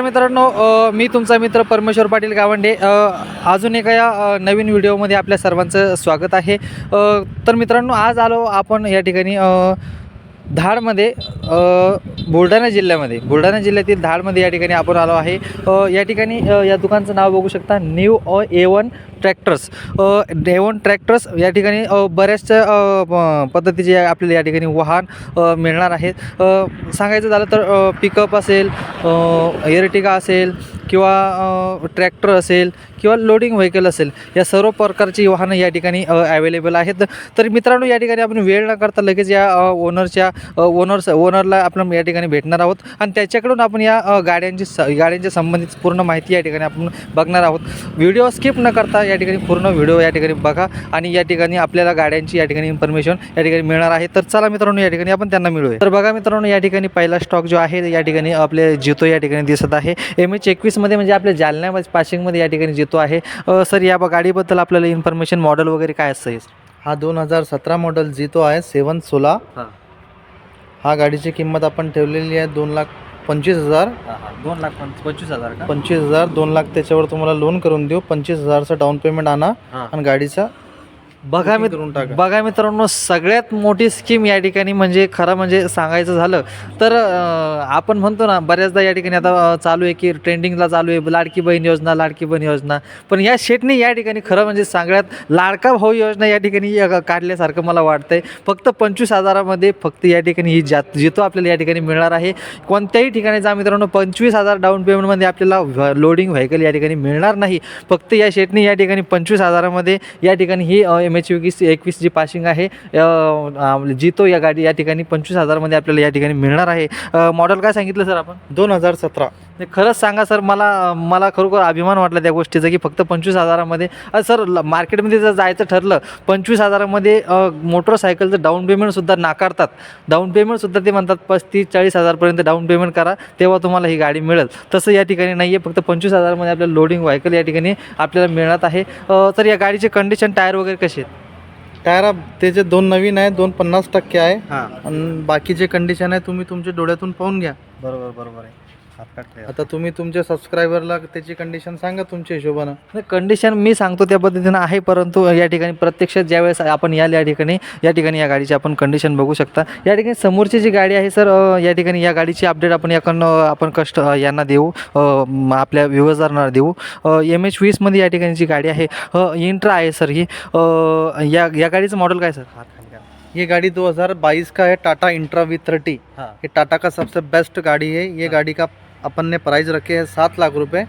नमस्कार मित्रांनो मी तुमचा मित्र परमेश्वर पाटील गावंडे. अजून एका या नवीन व्हिडिओमध्ये आपल्या सर्वांचं स्वागत आहे. तर मित्रांनो आज आलो आपण या ठिकाणी धाडमध्ये बुलढाणा जिल्ह्यामध्ये. बुलढाणा जिल्ह्यातील धाडमध्ये या ठिकाणी आपण आलो आहे. या ठिकाणी या दुकानचं नाव बघू शकता. New A one tractors. A tractors या ठिकाणी बऱ्याचशा प- पद्धतीचे आपल्याला या ठिकाणी वाहन मिळणार आहेत. सांगायचं झालं तर पिकअप असेल एअरटिगा असेल किंवा ट्रॅक्टर असेल किंवा लोडिंग व्हेकल असेल या सर्व प्रकारची वाहनं या ठिकाणी अवेलेबल आहेत. तर मित्रांनो या ठिकाणी आपण वेळ न करता लगेच या ओनरच्या ओनर्स ओनरला आपण या ठिकाणी भेटणार आहोत. आणि त्याच्याकडून आपण या गाड्यांची स गाड्यांच्या संबंधित पूर्ण माहिती या ठिकाणी आपण बघणार आहोत. व्हिडिओ स्किप न करता या ठिकाणी पूर्ण व्हिडिओ या ठिकाणी बघा आणि या ठिकाणी आपल्याला गाड्यांची या ठिकाणी इन्फॉर्मेशन या ठिकाणी मिळणार आहे तर चला मित्रांनो या ठिकाणी आपण त्यांना मिळूया तर बघा मित्रांनो या ठिकाणी पहिला स्टॉक जो आहे या ठिकाणी आपले जितो या ठिकाणी दिसत आहे एम एच एकवीसमध्ये म्हणजे आपल्या जालन्यामध्ये पाशिंगमध्ये या ठिकाणी जितो आहे सर या गाडीबद्दल आपल्याला इन्फॉर्मेशन मॉडेल वगैरे काय असतं हे हा दोन हजार सतरा मॉडेल जितो आहे सेवन हां हा गाडीची किंमत आपण ठेवलेली आहे दोन लाख पंचवीस हजार. दोन लाख पंचवीस हजार का? पंचवीस हजार दोन लाख त्याच्यावर तुम्हाला लोन करून देऊ. पंचवीस हजारचं डाऊन पेमेंट आणा हां. आणि गाडीचा बघा करून टाका. बघा मित्रांनो सगळ्यात मोठी स्कीम या ठिकाणी म्हणजे खरं म्हणजे सांगायचं झालं तर आपण म्हणतो ना बऱ्याचदा या ठिकाणी आता चालू आहे की ट्रेंडिंगला चालू आहे लाडकी बहीण योजना लाडकी बहीण योजना. पण या शेटने या ठिकाणी खरं म्हणजे सगळ्यात लाडका भाऊ योजना या ठिकाणी काढल्यासारखं मला वाटतंय. फक्त पंचवीस हजारामध्ये फक्त या ठिकाणी ही जात जितो आपल्याला या ठिकाणी मिळणार आहे कोणत्याही ठिकाणी जा मित्रांनो पंचवीस हजार डाऊन पेमेंटमध्ये आपल्याला लोडिंग व्हेकल या ठिकाणी मिळणार नाही. फक्त या शेटने या ठिकाणी पंचवीस हजारामध्ये या ठिकाणी ही एम एच एकवीस एकवीस जी पासिंग आहे. जितो या गाडी या ठिकाणी पंचवीस हजारमध्ये आपल्याला या ठिकाणी मिळणार आहे. मॉडेल काय सांगितलं सर आपण? दोन हजार सतरा. खरंच सांगा सर मला मला खरोखर अभिमान वाटला त्या गोष्टीचा की फक्त पंचवीस हजारामध्ये सर मार्केटमध्ये जर जायचं ठरलं पंचवीस हजारामध्ये मोटरसायकलचं डाऊन पेमेंटसुद्धा नाकारतात. डाऊन पेमेंटसुद्धा ते म्हणतात पस्तीस चाळीस हजारपर्यंत डाऊन पेमेंट करा तेव्हा तुम्हाला ही गाडी मिळेल. तसं या ठिकाणी नाही आहे फक्त पंचवीस हजारमध्ये आपल्याला लोडिंग व्हायकल या ठिकाणी आपल्याला मिळत आहे. तर या गाडीचे कंडिशन टायर वगैरे कसे आहेत? टायर त्याचे दोन नवीन आहे दोन पन्नास टक्के आहे. हां. आणि बाकीचे कंडिशन आहे तुम्ही तुमच्या डोळ्यातून पाहून घ्या. बरोबर बरोबर आहे. आता तुम्ही तुमच्या सबस्क्रायबरला त्याची कंडिशन सांगा तुमच्या हिशोबानं. कंडिशन मी सांगतो त्या पद्धतीनं आहे परंतु या ठिकाणी प्रत्यक्षात ज्यावेळेस आपण याल या ठिकाणी या ठिकाणी या गाडीची आपण कंडिशन बघू शकता. या ठिकाणी समोरची जी गाडी आहे सर अ, या ठिकाणी या गाडीची अपडेट आपण याकडनं आपण कस्ट अ, यांना देऊ अ, म, आपल्या व्ह्युअर्सना देऊ. एम एच वीसमध्ये या ठिकाणी जी गाडी आहे इंट्रा आहे सर ही. अ, या या गाडीचं मॉडेल काय सर ये गाड़ी 2022 का है टाटा इंट्रा वी थर्टी हां. ये टाटा का सबसे बेस्ट गाड़ी है ये हाँ। गाड़ी का अपन ने प्राइस रखे है सात लाख रुपए।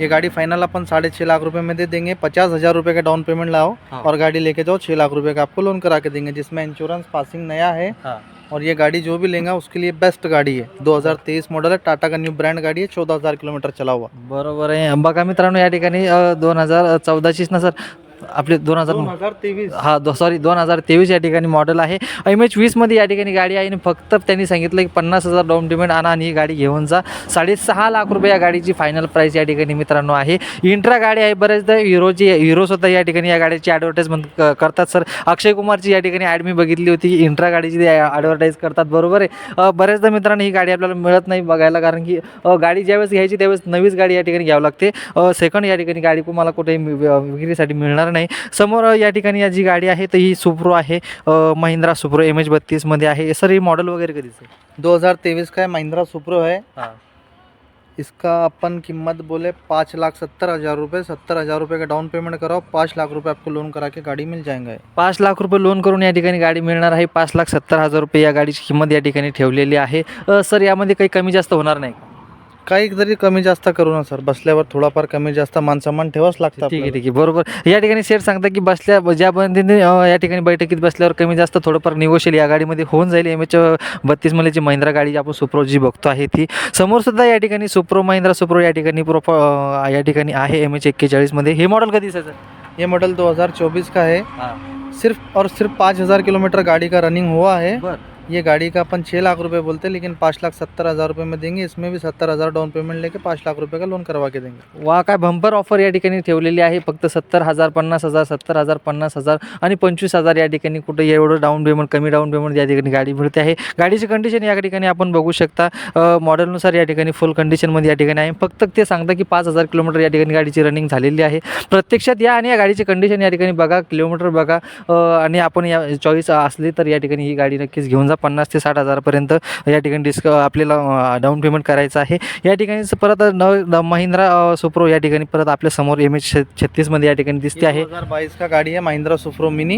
ये गाड़ी फाइनल अपन साढ़े छः लाख रुपए में दे देंगे। पचास हज़ार रुपये का डाउन पेमेंट लाओ हाँ। और गाड़ी लेके जाओ छः लाख रुपए का आपको लोन करा के देंगे जिसमें इंश्योरेंस पासिंग नया है हाँ। और ये गाड़ी जो भी लेगा उसके लिए बेस्ट गाड़ी है। 2023 मॉडल है टाटा का न्यू ब्रांड गाड़ी है चौदह हज़ार किलोमीटर चला हुआ। बरोबर आहे बघा मित्रांनो या ठिकाणी दोन हज़ार चौदाचीच ना सर आपले दोन हजार दोन हजार तेवीस. हा दो सॉरी दोन हजार तेवीस या ठिकाणी मॉडेल आहे. एम एच वीसमध्ये या ठिकाणी गाडी आहे आणि फक्त त्यांनी सांगितलं की पन्नास हजार डाऊन पेमेंट आणा आणि ही गाडी घेऊन जा. साडेसहा लाख रुपये या गाडीची फायनल प्राईस या ठिकाणी मित्रांनो आहे. इंट्रा गाडी आहे बरेचदा. हिरोची हिरोसुद्धा या ठिकाणी या गाडीची ॲडव्हर्टाईजमेंट करतात सर अक्षय कुमारची या ठिकाणी ॲड मी बघितली होती. की इंट्रा गाडीची ॲडव्हर्टाईज करतात. बरोबर आहे. बऱ्याचदा मित्रांनो ही गाडी आपल्याला मिळत नाही बघायला कारण की गाडी ज्यावेळेस घ्यायची त्यावेळेस नवीच गाडी या ठिकाणी घ्यावं लागते. सेकंड या ठिकाणी गाडी तुम्हाला कुठेही विक्रीसाठी मिळणार नाही. समोर या ठिकाणी या जी गाडी आहे तर ही सुप्रो आहे. महिंद्रा सुप्रो एम एच बत्तीसमध्ये आहे. सर ही मॉडेल वगैरे कधीच 2023 का है महिंद्रा सुप्रो है हां. इसका अपन कीमत बोले पाँच लाख सत्तर हज़ार रुपये. सत्तर हज़ार रुपये का डाउन पेमेंट कराओ पाँच लाख रुपए आपको लोन करा के गाड़ी मिल जाएंगे. पाच लाख रुपये लोन करून या ठिकाणी गाडी मिळणार आहे. पाच लाख सत्तर हजार रुपये या गाडीची किंमत या ठिकाणी ठेवलेली आहे. अ, सर यामध्ये काही कमी जास्त होणार नाही का? काही जरी कमी जास्त करू ना सर. बसल्यावर थोडाफार कमी जास्त मानसन्मान ठेवाच लागतं ठीक आहे. ठीक आहे. बरोबर. या ठिकाणी शेअर सांगता की बसल्या ज्या अ, या ठिकाणी बैठकीत बसल्यावर कमी जास्त थोडंफार निगोशियल या गाडीमध्ये होऊन जाईल. एम एच बत्तीस मलेची महिंद्रा गाडी आपण सुप्रो जी बघतो आहे ती. समोर सुद्धा या ठिकाणी सुप्रो महिंद्रा सुप्रो या ठिकाणी प्रोप अ, या ठिकाणी आहे एम एच एक्केचाळीसमध्ये हे मॉडेल कधी सर ये मॉडल 2024 का है हां. सिर्फ और सिर्फ पाँच हज़ार किलोमीटर गाड़ी का रनिंग हुआ है बरं. ये गाड़ी का अपन छः लाख रुपए बोलते हैं लेकिन पाँच लाख सत्तर हज़ार रुपये में देंगे। इसमें भी सत्तर हज़ार डाउन पेमेंट लेके पाँच लाख रुपये का लोन करवा के देंगे। वा काय भंपर ऑफर या ठिकाणी ठेवलेली आहे? फक्त सत्तर हजार पन्नास हजार सत्तर हजार पन्नास हजार आणि पंचवीस हजार या ठिकाणी कुठं एवढं डाऊन पेमेंट कमी डाऊन पेमेंट या ठिकाणी गाडी मिळते आहे. गाडीची कंडिशन या ठिकाणी आपण बघू शकता. अ, मॉडेलनुसार या ठिकाणी फुल कंडिशनमध्ये या ठिकाणी आहे. फक्त ते सांगता की पाच हजार किलोमीटर या ठिकाणी गाडीची रनिंग झालेली आहे. प्रत्यक्षात या आणि या गाडीची कंडिशन या ठिकाणी बघा. किलोमीटर बघा. अ, आणि आपण या चॉईस असली तर या ठिकाणी ही गाडी नक्कीच घेऊन जा. पन्नास ते साठ हजारपर्यंत या ठिकाणी डिस्क आपल्याला डाऊन पेमेंट करायचं आहे. या ठिकाणी परत न न- महिंद्रा सुप्रो या ठिकाणी परत आपल्यासमोर एम एच छत्तीसमध्ये या ठिकाणी दिसते आहे. हज़ार बाईस का गाड़ी है महिंद्रा सुप्रो मिनी.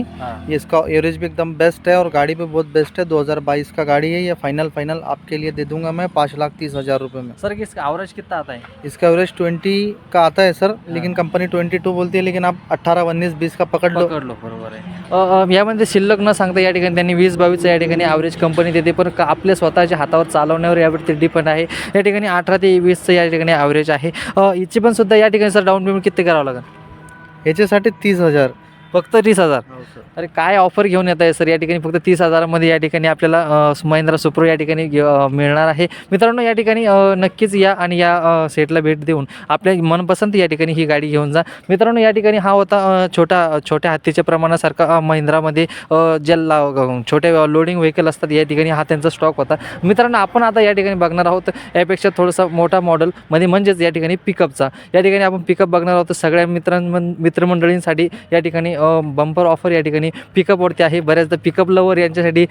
ये इसका एवरेज भी एकदम बेस्ट है और गाड़ी भी बहुत बेस्ट है 2022 का गाड़ी है ये फाइनल फाइनल आपके लिए दे दूंगा मैं पाँच लाख तीस हज़ार रुपये में. सर इसका एवरेज कितना आता है? इसका एवरेज ट्वेंटी का आता है सर लेकिन कंपनी ट्वेंटी टू बोलती है लेकिन आप अट्ठारह उन्नीस बीस का पकड़ लो. पकडलो बरोबर आहे. यामध्ये शिल्लक न सांगता या ठिकाणी त्यांनी वीस बावीसचं या ठिकाणी ॲव्हरेज कंपनी देते पण का- आपल्या स्वतःच्या हातावर चालवण्यावर यावरती डिपेंड आहे. या ठिकाणी अठरा ते वीसचं या ठिकाणी ॲव्हरेज आहे. याची पण सुद्धा या ठिकाणी सर डाऊन पेमेंट किती करावं लागेल? याच्यासाठी तीस हजार. फक्त तीस हजार. अरे काय ऑफर घेऊन येत आहे सर या ठिकाणी फक्त तीस हजारामध्ये या ठिकाणी आपल्याला महिंद्रा सुप्रो या ठिकाणी मिळणार आहे. मित्रांनो या ठिकाणी नक्कीच या आणि या सेटला भेट देऊन आपल्या मनपसंत या ठिकाणी ही गाडी घेऊन जा. मित्रांनो या ठिकाणी हा होता छोटा छोट्या हत्तीच्या प्रमाणासारखा महिंद्रामध्ये अ, ज्याला अ, छोटे लोडिंग व्हेकल असतात या ठिकाणी हा त्यांचा स्टॉक होता. मित्रांनो आपण आता या ठिकाणी बघणार आहोत यापेक्षा थोडासा मोठा मॉडेलमध्ये म्हणजेच या ठिकाणी पिकअपचा या ठिकाणी आपण पिकअप बघणार आहोत सगळ्या मित्रांमन मित्रमंडळींसाठी या ठिकाणी बंपर ऑफर या ठिकाणी पिकअपवरती आहे. बऱ्याचदा पिकअप लवर यांच्यासाठी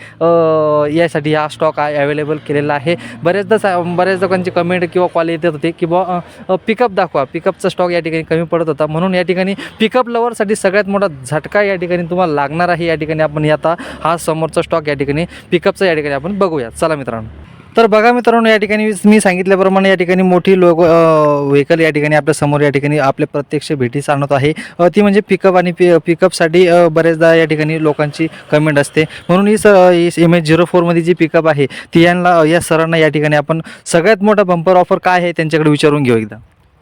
यासाठी हा स्टॉक अवेलेबल केलेला आहे. बऱ्याचदा सा बऱ्याच लोकांची कमेंट किंवा कॉल येत होते की बुवा पिकअप दाखवा. पिकअपचा स्टॉक या ठिकाणी कमी पडत होता. म्हणून या ठिकाणी पिकअप लवरसाठी सगळ्यात मोठा झटका या ठिकाणी तुम्हाला लागणार आहे. या ठिकाणी आपण आता हा समोरचा स्टॉक या ठिकाणी पिकअपचा या ठिकाणी आपण बघूया. चला मित्रांनो. तर बघा मित्रांनो या ठिकाणी मी सांगितल्याप्रमाणे या ठिकाणी मोठी लोक व्हेकल या ठिकाणी आपल्यासमोर या ठिकाणी आपल्या प्रत्यक्ष भेटीस आणत आहे. ती म्हणजे पिकअप आणि पि पिकअपसाठी बरेचदा या ठिकाणी लोकांची कमेंट असते. म्हणून ही स एम एच झिरो फोरमध्ये जी पिकअप आहे ती यांना या सरांना या ठिकाणी आपण सगळ्यात मोठा बंपर ऑफर काय आहे त्यांच्याकडे विचारून घेऊ एकदा.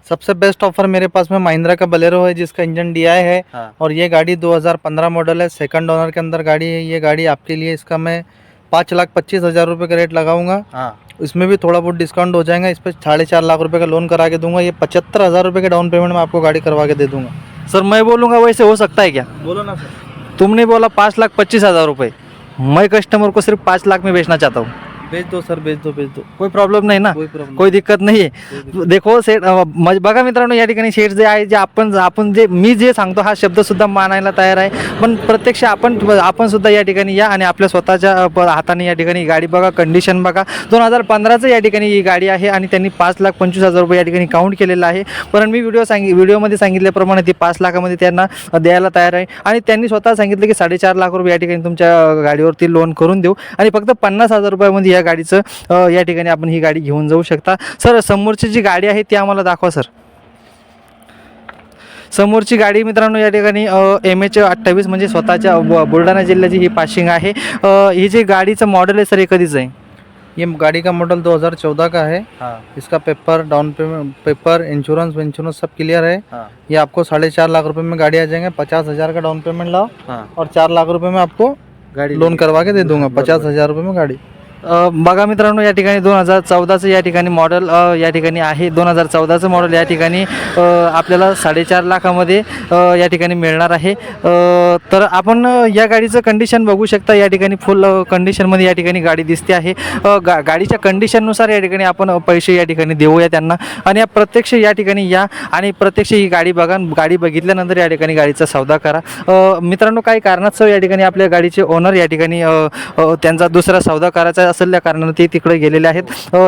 सबसे बेस्ट ऑफर मेरे पास में महिंद्रा का बलेरो है जिसका इंजन डी है और ये गाड़ी 2015 मॉडल है। सेकंड ओनर के अंदर गाड़ी है ये गाड़ी आपके लिए इसका मैं पाँच लाख पच्चीस हज़ार रुपये का रेट लगाऊँगा। इसमें भी थोड़ा बहुत डिस्काउंट हो जाएगा इस पर साढ़े चार लाख रुपए का लोन करा के दूँगा ये पचहत्तर हज़ार रुपये के डाउन पेमेंट में आपको गाड़ी करवा के दे दूँगा। सर मैं बोलूँगा वैसे हो सकता है क्या? बोलो ना सर। तुमने बोला पाँच लाख पच्चीस हज़ार रुपये मैं कस्टमर को सिर्फ़ पाँच लाख में बेचना चाहता हूँ। बेच दो सर बेच दो बेच दो। कोई प्रॉब्लेम नाही ना? कोई प्रॉब्लम कोई दिक्कत नाही आहे देखो अ, मज- बघा मित्रांनो या ठिकाणी शेठ जे आहे जे आपण आपण जे मी जे सांगतो हा शब्द सुद्धा मानायला तयार आहे. पण प्रत्यक्ष आपण आपण सुद्धा या ठिकाणी या आणि आपल्या स्वतःच्या हाताने या ठिकाणी गाडी बघा कंडिशन बघा. दोन हजार पंधराचं या ठिकाणी ही गाडी आहे आणि त्यांनी पाच लाख पंचवीस हजार रुपये या ठिकाणी काउंट केलेलं आहे. पण मी व्हिडिओ सांगित व्हिडिओमध्ये सांगितल्याप्रमाणे ती पाच लाखामध्ये त्यांना द्यायला तयार आहे. आणि त्यांनी स्वतः सांगितलं की साडेचार लाख रुपये या ठिकाणी तुमच्या गाडीवरती लोन करून देऊ. आणि फक्त पन्नास हजार रुपयामध्ये या गाडीचं अ, या ठिकाणी आपण ही गाडी घेऊन जाऊ शकता. सर समोरची जी गाडी आहे ती आम्हाला दाखवा सर. समोरची गाडी मित्रांनो या ठिकाणी एम एच अठ्ठावीस म्हणजे स्वतःच्या बुलढाणा जिल्ह्याची ही पासिंग आहे. ही जी गाडीचं मॉडेल आहे सर हे कधीच आहे? ये गाड़ी का मॉडल 2014 का है. इसका paper down payment paper insurance insurance सब क्लियर है. ये आपको साढ़े चार लाख रुपए में गाड़ी आ जाएंगे. पचास हज़ार का डाउन पेमेंट लाओ और चार लाख रुपए में आपको गाडी लोन करवा के दे दूंगा. पचास हज़ार रुपये में गाड़ी। बघा मित्रांनो या ठिकाणी दोन हजार चौदाचं या ठिकाणी मॉडेल या ठिकाणी आहे दोन हजार चौदाचं मॉडेल या ठिकाणी आपल्याला साडेचार लाखामध्ये या ठिकाणी मिळणार आहे तर आपण या गाडीचं कंडिशन बघू शकता या ठिकाणी फुल कंडिशनमध्ये या ठिकाणी गाडी दिसते आहे गा गाडीच्या कंडिशननुसार या ठिकाणी आपण पैसे या ठिकाणी देऊया त्यांना आणि या प्रत्यक्ष या ठिकाणी या आणि प्रत्यक्ष ही गाडी बघा गाडी बघितल्यानंतर या ठिकाणी गाडीचा सौदा करा मित्रांनो काही कारणास्तव या ठिकाणी आपल्या गाडीचे ओनर या ठिकाणी त्यांचा दुसरा सौदा करायचा असल्या कारणानं ते तिकडे गेलेले आहेत.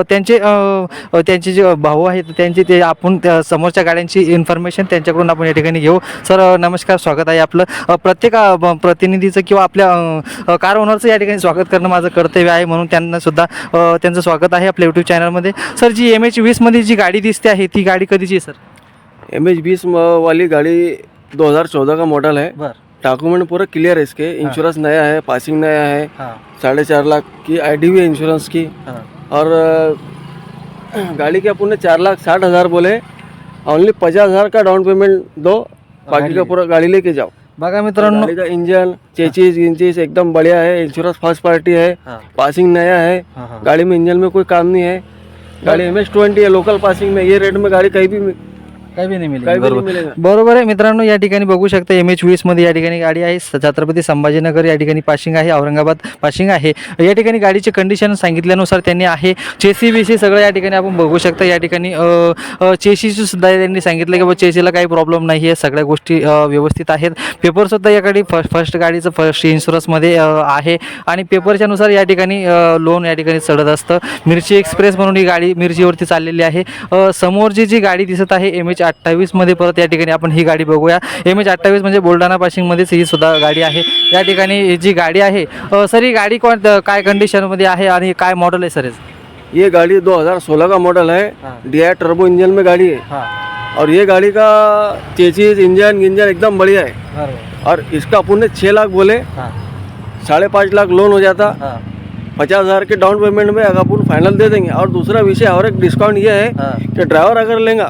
त्यांचे त्यांचे जे भाऊ आहेत त्यांचे ते आपण समोरच्या गाड्यांची इन्फॉर्मेशन त्यांच्याकडून आपण या ठिकाणी घेऊ. सर नमस्कार स्वागत आहे आपलं. प्रत्येक प्रतिनिधीचं किंवा आपल्या कार ओनरचं या ठिकाणी स्वागत करणं माझं कर्तव्य आहे म्हणून त्यांना सुद्धा त्यांचं स्वागत आहे आपल्या यूट्यूब चॅनलमध्ये सर जी एम एच वीसमध्ये जी गाडी दिसते आहे ती गाडी कधीची आहे सर? एम एच बीस वाली गाड़ी 2014 का मॉडल है बरं. डॉक्यूमेंट पूरा क्लियर है इसके। इंश्योरेंस नया है पासिंग नया है। हाँ। साढ़े चार लाख की आईडी भी है इंश्योरेंस की। हाँ। और गाड़ी के अपन ने चार लाख साठ हज़ार बोले ओनली पचास हज़ार का डाउन पेमेंट दो बाकी का पूरा गाड़ी लेके जाओ। बघा मित्रांनो गाड़ी का इंजन चेचिस इंचिस एकदम बढ़िया है इंश्योरेंस फ़र्स्ट पार्टी है हाँ। पासिंग नया है। हाँ, हाँ। गाड़ी में इंजन में कोई काम नहीं है। गाड़ी एम एस ट्वेंटी है लोकल पासिंग में ये रेट में गाड़ी कहीं भी काही बी नाही मिळेल. कहीं भी नहीं बरोबर. आहे. मित्रांनो या ठिकाणी बघू शकता एम एच वीसमध्ये या ठिकाणी गाडी आहे. स- छत्रपती संभाजीनगर या ठिकाणी पाशिंग आहे औरंगाबाद पाशिंग आहे. या ठिकाणी गाडीचे कंडिशन सांगितल्यानुसार त्यांनी आहे. चेसी बीसी सगळं या ठिकाणी आपण बघू शकता. या ठिकाणी चेसीची सुद्धा त्यांनी सांगितलं की बाबा चेसीला काही प्रॉब्लेम नाही. आहे सगळ्या गोष्टी अ, व्यवस्थित आहेत. पेपर सुद्धा या गाडी फर्स्ट फर्स्ट गाडीचं फर्स्ट इन्शुरन्समध्ये अ, आहे. आणि पेपरच्या नुसार या ठिकाणी लोन या ठिकाणी चढत असतं. मिरची एक्सप्रेस म्हणून ही गाडी मिरचीवरती चाललेली आहे. अ, समोरची जी गाडी दिसत आहे एम एच अठ्ठावीसमध्ये परत या ठिकाणी आपण ही गाडी बघूया. एम एच अठ्ठावीस म्हणजे बुलढाणा पाशिंगमध्येच ही सुद्धा गाडी आहे. या ठिकाणी ही जी गाडी आहे सर ही गाडी कोण काय कंडिशनमध्ये आहे आणि काय मॉडेल आहे सर? ये गाड़ी 2016 का मॉडल है हाँ। डी आई टर्बो इंजन में गाड़ी है. और ये गाड़ी का चेचिस इंजन इंजन एकदम बढ़िया है। और इसका ने छः लाख बोले। साढ़े पाँच लाख लोन हो जाता। पचास हज़ार के डाउन पेमेंट में अगर अपन फाइनल दे देंगे और दूसरा विषय और एक डिस्काउंट ये है कि ड्राइवर अगर लेगा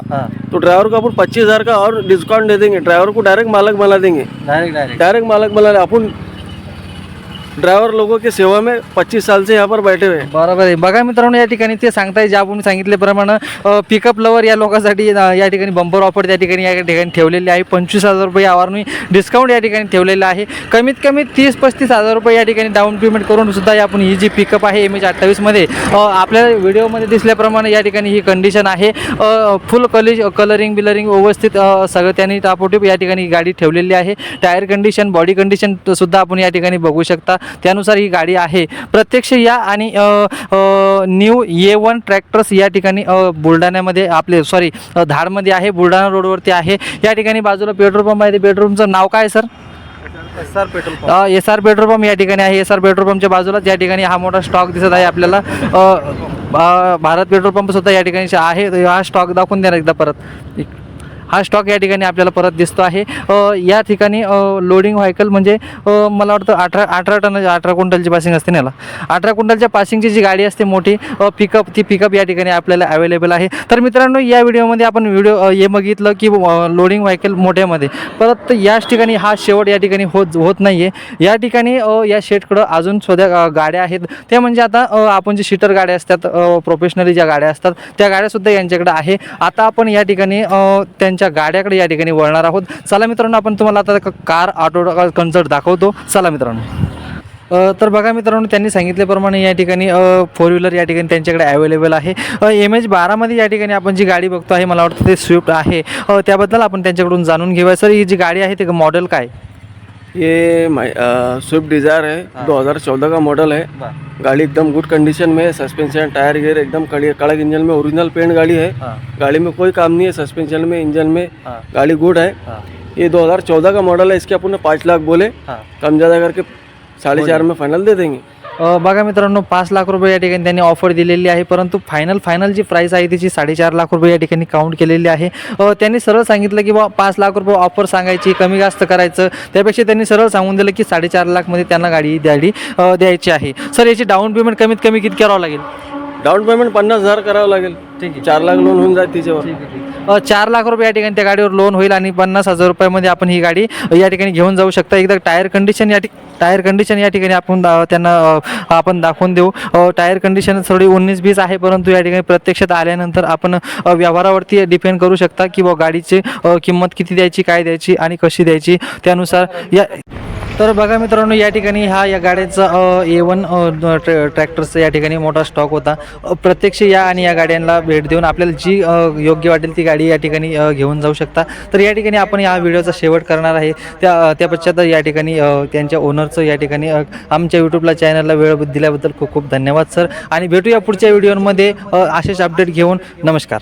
तो ड्राइवर को अपन पच्चीस हज़ार का और डिस्काउंट दे देंगे। ड्राइवर को डायरेक्ट मालक बना देंगे। डायरेक्ट डायरेक्ट डायरेक्ट मालक बना अपन ड्राइवर लोगों की सेवा में पच्चीस साल से यहाँ पर बैठे हुए हैं। बरोबर आहे. बघा मित्रांनो या ठिकाणी ते सांगताय जे आपण सांगितल्याप्रमाणे पिकअप लवर या लोकांसाठी अ, या ठिकाणी बंपर ऑफर त्या ठिकाणी या ठिकाणी ठेवलेली आहे. पंचवीस हजार रुपये यावरून डिस्काउंट या ठिकाणी ठेवलेला आहे. कमीत कमी तीस पस्तीस हजार रुपये या ठिकाणी डाऊन पेमेंट करून सुद्धा आपण ही जी पिकअप आहे एम एच अठ्ठावीसमध्ये आपल्या व्हिडिओमध्ये दिसल्याप्रमाणे या ठिकाणी ही कंडिशन आहे. फुल कलिज कलरिंग बिलरिंग व्यवस्थित अ, सगळं त्यांनी टापोटीप या ठिकाणी गाडी ठेवलेली आहे. टायर कंडिशन बॉडी कंडिशन सुद्धा आपण या ठिकाणी बघू शकता. त्यानुसार ही गाडी आहे. प्रत्यक्ष या आणि न्यू ए वन ट्रॅक्टर्स या ठिकाणी बुलढाण्यामध्ये आपले सॉरी धाडमध्ये आहे बुलढाणा रोडवरती आहे. या ठिकाणी बाजूला पेट्रोल पंप आहे. ते पेट्रोल पंपचं नाव काय sir? Sir petrol S R petrol pump या ठिकाणी आहे. एस आर पेट्रोल पंपच्या बाजूलाच या ठिकाणी हा मोठा स्टॉक दिसत आहे आपल्याला. भारत पेट्रोल पंप सुद्धा या ठिकाणी आहे. हा स्टॉक दाखवून द्या एकदा परत. हा स्टॉक या ठिकाणी आपल्याला परत दिसतो आहे. या ठिकाणी लोडिंग व्हायकल म्हणजे मला वाटतं अठरा अठरा टन अठरा क्विंटलची पासिंग असते ना याला अठरा क्विंटलच्या पासिंगची जी गाडी असते मोठी पिकअप ती पिकअप या ठिकाणी आपल्याला अवेलेबल आहे. तर मित्रांनो या व्हिडिओमध्ये आपण व्हिडिओ हे बघितलं की लोडिंग व्हायकल मोठ्यामध्ये. परत याच ठिकाणी हा शेवट या ठिकाणी होत होत नाही आहे या ठिकाणी या शेटकडं अजून सुद्धा गाड्या आहेत. त्या म्हणजे आता आपण जे शिटर गाड्या असतात प्रोफेशनली ज्या गाड्या असतात त्या गाड्यासुद्धा यांच्याकडे आहे. आता आपण या ठिकाणी त्यांच्या त्यांच्या गाड्याकडे या ठिकाणी वळणार आहोत. चला मित्रांनो आपण तुम्हाला आता कार ऑटो कन्सर्ट दाखवतो. चला मित्रांनो. तर बघा मित्रांनो त्यांनी सांगितल्याप्रमाणे या ठिकाणी फोर व्हीलर या ठिकाणी त्यांच्याकडे अवेलेबल आहे. एम एच बारामध्ये या ठिकाणी आपण जी गाडी बघतो आहे मला वाटतं ते स्विफ्ट आहे. त्याबद्दल आपण त्यांच्याकडून जाणून घेऊया. सर ही जी गाडी आहे ते मॉडेल काय? ये स्विफ्ट डिज़ायर है 2014 का मॉडल है। गाड़ी एकदम गुड कंडीशन में है सस्पेंशन टायर गियर एकदम कड़ी कड़क इंजन में ओरिजिनल पेंट गाड़ी है। गाड़ी में कोई काम नहीं है सस्पेंशन में इंजन में गाड़ी गुड है। ये 2014 का मॉडल है इसके अपन ने पाँच लाख बोले। कम ज़्यादा करके साढ़े चार में फाइनल दे देंगे। बघा मित्रांनो पाच लाख रुपये या ठिकाणी त्यांनी ऑफर दिलेली आहे परंतु फायनल फायनल जी प्राईस आहे तिची साडेचार लाख रुपये या ठिकाणी काउंट केलेली आहे. त्यांनी सरळ सांगितलं की बा पाच लाख रुपये ऑफर सांगायची कमी जास्त करायचं. त्यापेक्षा त्यांनी सरळ सांगून दिलं की साडेचार लाखमध्ये त्यांना गाडी द्याडी द्यायची आहे. सर याची डाऊन पेमेंट कमीत कमी किती करावं लागेल? डाऊन पेमेंट पन्नास हजार करावं लागेल. ठीक आहे. चार लाख लोन होऊन जाईल तिच्यावर. अ, चार लाख रुपये या ठिकाणी त्या गाडीवर लोन होईल आणि पन्नास हजार रुपयामध्ये आपण ही गाडी अ, या ठिकाणी घेऊन जाऊ शकता. एकदा टायर कंडिशन या ठिक टायर कंडिशन या ठिकाणी आपण अ, त्यांना अ, आपण दाखवून देऊ. अ, टायर कंडिशन थोडी उन्नीस बीस आहे परंतु या ठिकाणी प्रत्यक्षात आल्यानंतर आपण अ, व्यवहारावरती डिपेंड करू शकता की बुवा गाडीची अ, किंमत किती द्यायची काय द्यायची आणि कशी द्यायची. त्यानुसार या तर बघा मित्रांनो या ठिकाणी हा या गाड्यांचा ए वन ट्रॅक्टरचा या ठिकाणी मोठा स्टॉक होता. प्रत्यक्ष या आणि या गाड्यांना भेट देऊन आपल्याला जी योग्य वाटेल ती गाडी या ठिकाणी घेऊन जाऊ शकता. तर या ठिकाणी आपण या व्हिडिओचा शेवट करणार आहे. त्या त्या पश्चात या ठिकाणी त्यांच्या ओनरचं या ठिकाणी आमच्या यूट्यूबला चॅनलला वेळ दिल्याबद्दल खूप खूप धन्यवाद सर आणि भेटूया पुढच्या व्हिडिओमध्ये असेच अपडेट घेऊन. नमस्कार.